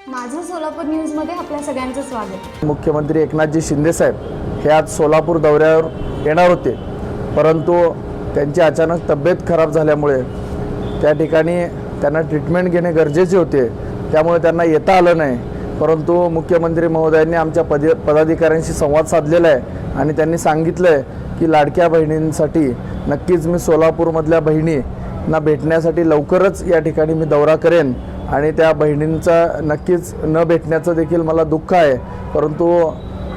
सोलापूर न्यूजमध्ये आपल्या सगळ्यांचं स्वागत. मुख्यमंत्री एकनाथजी शिंदेसाहेब हे आज सोलापूर दौऱ्यावर येणार होते. परंतु त्यांची अचानक तब्येत खराब झाल्यामुळे त्या ठिकाणी त्यांना ट्रीटमेंट घेणे गरजेचे होते. त्यामुळे त्यांना येता आलं नाही. परंतु मुख्यमंत्री महोदयांनी आमच्या पद पदाधिकाऱ्यांशी संवाद साधलेला आहे आणि त्यांनी सांगितलं आहे की लाडक्या बहिणींसाठी नक्कीच मी सोलापूरमधल्या बहिणींना भेटण्यासाठी लवकरच या ठिकाणी मी दौरा करेन. आणि त्या बहिणींचा नक्कीच न भेटण्याचं देखील मला दुःख आहे. परंतु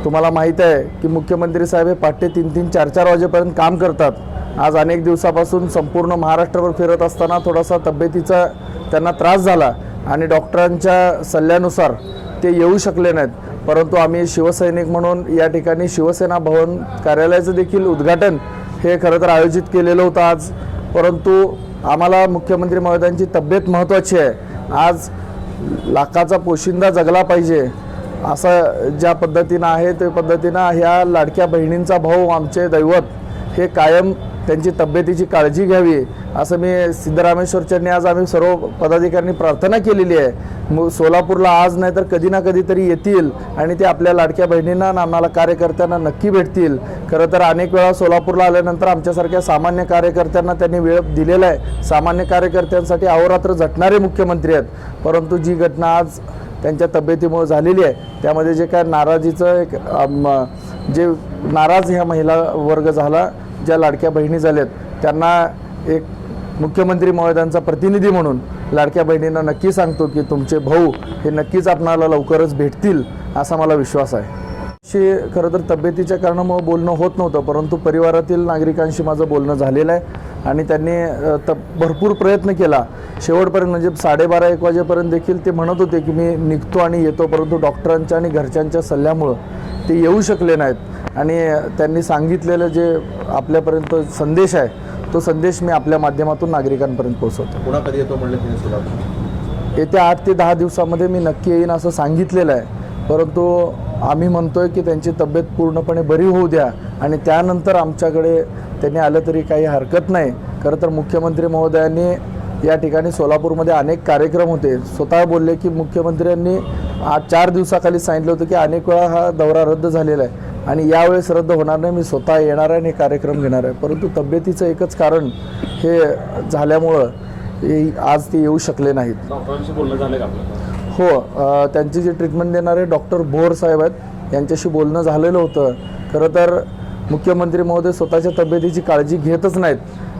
तुम्हाला माहीत आहे की मुख्यमंत्री साहेब हे पहाटे तीन तीन चार चार वाजेपर्यंत काम करतात. आज अनेक दिवसापासून संपूर्ण महाराष्ट्रभर फिरत असताना थोडासा तब्येतीचा त्यांना त्रास झाला आणि डॉक्टरांच्या सल्ल्यानुसार ते येऊ शकले नाहीत. परंतु आम्ही शिवसैनिक म्हणून या ठिकाणी शिवसेना भवन कार्यालयाचं देखील उद्घाटन हे खरं तर आयोजित केलेलं होतं आज. परंतु आम्हाला मुख्यमंत्री महोदयांची तब्येत महत्त्वाची आहे. आज लाखाचा पोशिंदा जगला पाहिजे असं ज्या पद्धतीनं आहे त्या पद्धतीनं ह्या लाडक्या बहिणींचा भाऊ आमचे दैवत हे कायम त्यांची तब्येतीची काळजी घ्यावी असं मी सिद्धरामेश्वरच्यांनी आज आम्ही सर्व पदाधिकाऱ्यांनी प्रार्थना केलेली आहे. मग सोलापूरला आज नाही तर कधी ना कधी तरी येतील आणि ते आपल्या लाडक्या बहिणींना आम्हाला कार्यकर्त्यांना नक्की भेटतील. खरं तर अनेक वेळा सोलापूरला आल्यानंतर आमच्यासारख्या सामान्य कार्यकर्त्यांना त्यांनी वेळ दिलेला आहे. सामान्य कार्यकर्त्यांसाठी अहोरात्र झटणारे मुख्यमंत्री आहेत. परंतु जी घटना आज त्यांच्या तब्येतीमुळे झालेली आहे त्यामध्ये जे काय नाराजीचं एक जे नाराज ह्या महिला वर्ग झाला ज्या लाडक्या बहिणी झाल्यात त्यांना एक मुख्यमंत्री महोदयांचा प्रतिनिधी म्हणून लाडक्या बहिणींना नक्की सांगतो की तुमचे भाऊ हे नक्कीच आपणाला लवकरच भेटतील असा मला विश्वास आहे. शी खरं तर तब्येतीच्या कारणामुळं बोलणं होत नव्हतं परंतु परिवारातील नागरिकांशी माझं बोलणं झालेलं आहे आणि त्यांनी त भरपूर प्रयत्न केला. शेवटपर्यंत म्हणजे साडेबारा एक वाजेपर्यंत देखील ते म्हणत होते की मी निघतो आणि येतो परंतु डॉक्टरांच्या आणि घरच्यांच्या सल्ल्यामुळं ते येऊ शकले नाहीत. आणि त्यांनी सांगितलेलं जे आपल्यापर्यंत संदेश आहे तो संदेश मी आपल्या माध्यमातून नागरिकांपर्यंत पोहोचवतो. पुन्हा कधी येतो म्हणलं तिने सोलापूर येत्या आठ ते दहा दिवसामध्ये मी नक्की येईन असं सांगितलेलं आहे. परंतु आम्ही म्हणतोय की त्यांची तब्येत पूर्णपणे बरी होऊ द्या आणि त्यानंतर आमच्याकडे त्यांनी आलं तरी काही हरकत नाही. खरं तर मुख्यमंत्री महोदयांनी या ठिकाणी सोलापूरमध्ये अनेक कार्यक्रम होते. स्वतः बोलले की मुख्यमंत्र्यांनी आज चार दिवसाखाली सांगितलं होतं की अनेक वेळा हा दौरा रद्द झालेला आहे. आणि यावेळेस रद्द होणार नाही मी स्वतः येणार आहे आणि कार्यक्रम घेणार आहे. परंतु तब्येतीचं एकच कारण हे झाल्यामुळं आज ते येऊ शकले नाहीत. डॉक्टरांशी बोलणं झालं का आपलं हो त्यांची जी ट्रीटमेंट देणारे डॉक्टर भोर साहेब आहेत यांच्याशी बोलणं झालेलं होतं. खरं तर मुख्यमंत्री महोदय स्वतःच्या तब्येतीची काळजी घेतच नाहीत.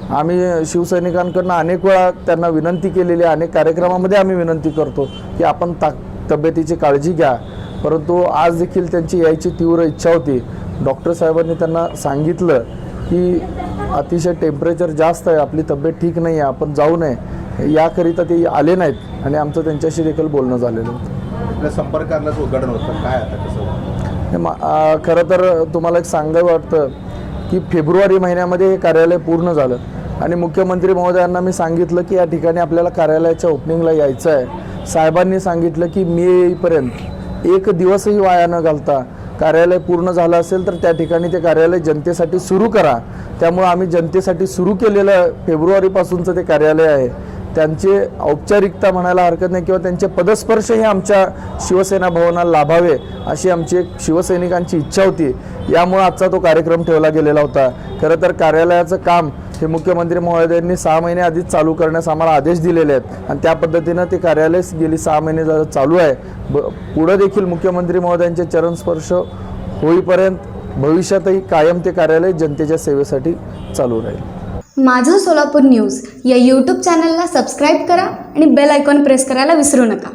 आम्ही शिवसैनिकांकडनं अनेक वेळा त्यांना विनंती केलेली आहे अनेक कार्यक्रमामध्ये आम्ही विनंती करतो की आपण ता तब्येतीची काळजी घ्या. परंतु आज देखील त्यांची यायची तीव्र इच्छा होती. डॉक्टर साहेबांनी त्यांना सांगितलं की अतिशय टेम्परेचर जास्त आहे आपली तब्येत ठीक नाही आहे आपण जाऊ नये. याकरिता ते आले नाहीत आणि आमचं त्यांच्याशी देखील बोलणं झालेलं होतं. उद्घाटन काय आता कसं खरं तर तुम्हाला एक सांगावं वाटतं की फेब्रुवारी महिन्यामध्ये हे कार्यालय पूर्ण झालं. आणि मुख्यमंत्री महोदयांना मी सांगितलं की या ठिकाणी आपल्याला कार्यालयाच्या ओपनिंगला यायचं आहे. साहेबांनी सांगितलं की मी येईपर्यंत एक दिवसही वाया न घालता कार्यालय पूर्ण झालं असेल तर त्या ठिकाणी ते कार्यालय जनतेसाठी सुरू करा. त्यामुळं आम्ही जनतेसाठी सुरू केलेलं फेब्रुवारीपासूनचं ते कार्यालय आहे. त्यांचे औपचारिकता म्हणायला हरकत नाही किंवा त्यांचे पदस्पर्श हे आमच्या शिवसेना भवनाला लाभावे अशी आमची एक शिवसैनिकांची इच्छा होती. यामुळं आजचा तो कार्यक्रम ठेवला गेलेला होता. खरं तर कार्यालयाचं काम हे मुख्यमंत्री महोदयांनी सहा महिने आधीच चालू करण्यास आम्हाला आदेश दिलेले आहेत. आणि त्या पद्धतीनं ते कार्यालय गेली सहा महिने जर चालू आहे ब पुढं देखील मुख्यमंत्री महोदयांचे चरणस्पर्श होईपर्यंत भविष्यातही कायम ते कार्यालय जनतेच्या सेवेसाठी चालू राहील. माझं सोलापूर न्यूज या यूट्यूब चॅनलला सबस्क्राईब करा आणि बेल आयकॉन प्रेस करायला विसरू नका.